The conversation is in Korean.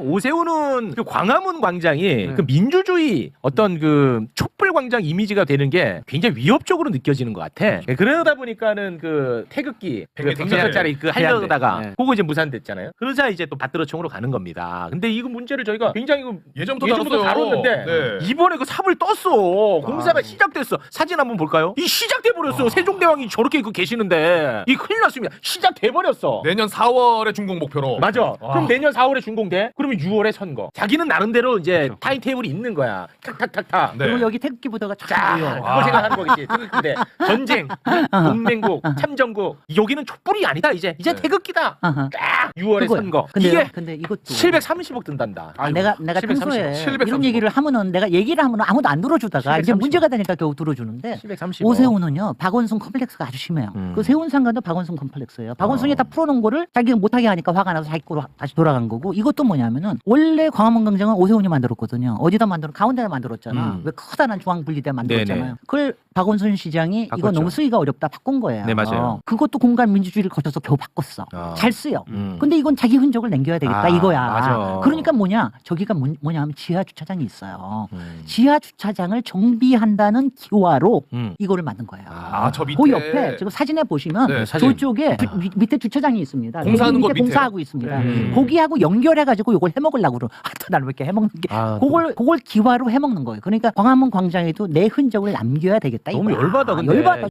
오세훈은 그 광화문 광장이 네. 그 민주주의 어떤 그 촛불 광장 이미지가 되는 게 굉장히 위협적으로 느껴지는 것 같아. 네, 그러다 보니까는 그 태극기 그 100m짜리 그 하려다가 네. 그거 이제 무산됐잖아요. 그러자 이제 또 밭들어총으로 가는 겁니다. 근데 이거 문제를 저희가 굉장히 그 예전부터 예전부터 다뤘어요. 다뤘는데 네. 이번에 그 삽을 떴어. 공사가 아. 시작됐어. 사진 한번 볼까요? 이 시작돼 버렸어. 세종대왕이 저렇게 그 계시는데 이 큰일 났습니다. 시작돼 버렸어. 내년 4월에 준공 목표로. 맞아. 와. 그럼 내년 4월에 준공돼? 그 러면 6월에 선거. 자기는 나름대로 이제 그렇죠. 타임테이블이 있는 거야. 탁탁탁탁. 네. 그리고 여기 태극기 보다가 쫙 자, 보여. 그거 생각하는 거겠지. 태극기대. 전쟁, 동맹국, 참전국. 여기는 촛불이 아니다, 이제. 이제 네. 태극기다. 아하. 딱 6월에 그거야. 선거. 근데 이게 근데 이것도 730억 든단다. 아, 내가 내가 730, 평소에 730. 이런 얘기를 하면은 내가 얘기를 하면은 아무도 안 들어주다가 이제 730. 문제가 되니까 겨우 들어주는데 730억. 오세훈은요 박원순 컴플렉스가 아주 심해요. 음. 그 세훈 상관도 박원순 컴플렉스예요. 박원순이 다 풀어놓은 거를 자기가 못하게 하니까 화가 나서 자기 거로 다시 돌아간 거고 이것도 뭐냐면 은 원래 광화문 광장은 오세훈이 만들었거든요. 어디다 만들어 가운데다 만들었잖아. 음. 왜 커다란 중앙 분리대 만들었잖아요. 네네. 그걸 박원순 시장이 이거 바꿨죠. 너무 쓰기가 어렵다 바꾼 거예요. 네, 맞아요. 그것도 공간 민주주의를 거쳐서 겨우 바꿨어. 아. 잘 쓰여. 음. 근데 이건 자기 흔적을 남겨야 되겠다 아, 이거야. 맞아. 그러니까 뭐냐 저기가 뭐, 뭐냐면 지하 주차장이 있어요. 음. 지하 주차장을 정비한다는 기와로 음. 이거를 만든 거예요. 아, 저 밑에. 그 옆에 지금 사진에 보시면 네, 사진. 저쪽에 주- 미- 밑에 주차장이 있습니다. 공사하는 밑에 밑에요? 공사하고 있습니다. 음. 거기하고 연결해가지고 이걸 해먹으려고 그러. 아, 나는 왜 이렇게 해먹는 게? 아, 그걸 그걸 기와로 해먹는 거예요. 그러니까 광화문 광장에도 내 흔적을 남겨야 되겠다. 너무 이거야. 열받아, 근데. 열받아.